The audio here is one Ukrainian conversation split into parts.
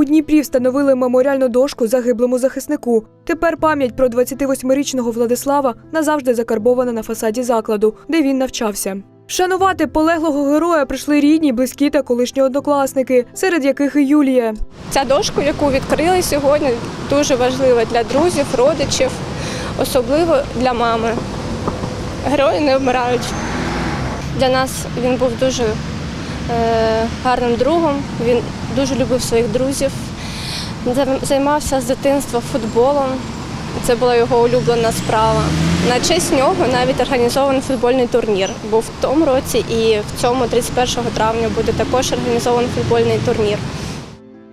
У Дніпрі встановили меморіальну дошку загиблому захиснику. Тепер пам'ять про 28-річного Владислава назавжди закарбована на фасаді закладу, де він навчався. Вшанувати полеглого героя прийшли рідні, близькі та колишні однокласники, серед яких і Юлія. Ця дошку, яку відкрили сьогодні, дуже важлива для друзів, родичів, особливо для мами. Герої не вмирають. Для нас він був дуже гарним другом, він дуже любив своїх друзів, займався з дитинства футболом. Це була його улюблена справа. На честь нього навіть організований футбольний турнір був в тому році, і в цьому 31 травня буде також організований футбольний турнір.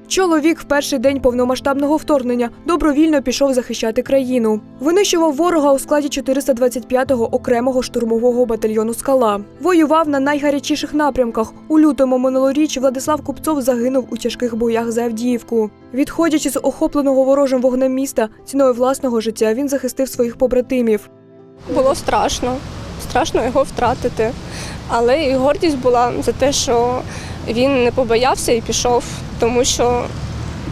Чоловік в перший день повномасштабного вторгнення добровільно пішов захищати країну. Винищував ворога у складі 425-го окремого штурмового батальйону Скала. Воював на найгарячіших напрямках. У лютому минулоріч Владислав Купцов загинув у тяжких боях за Авдіївку. Відходячи з охопленого ворожим вогнем міста, ціною власного життя він захистив своїх побратимів. Було страшно, страшно його втратити. Але і гордість була за те, що він не побоявся і пішов, тому що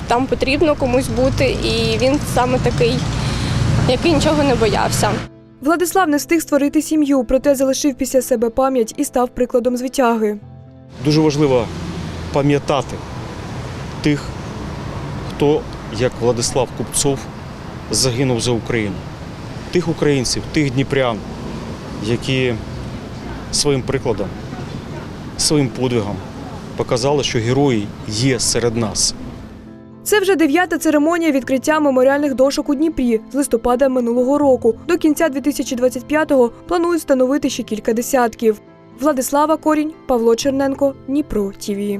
там потрібно комусь бути, і він саме такий, який нічого не боявся. Владислав не встиг створити сім'ю, проте залишив після себе пам'ять і став прикладом звитяги. Дуже важливо пам'ятати тих, хто, як Владислав Купцов, загинув за Україну. Тих українців, тих дніпрян, які своїм прикладом, своїм подвигом показали, що герої є серед нас. Це вже дев'ята церемонія відкриття меморіальних дошок у Дніпрі з листопада минулого року. До кінця 2025-го планують встановити ще кілька десятків. Владислава Корінь, Павло Черненко, Дніпро ТІВІ.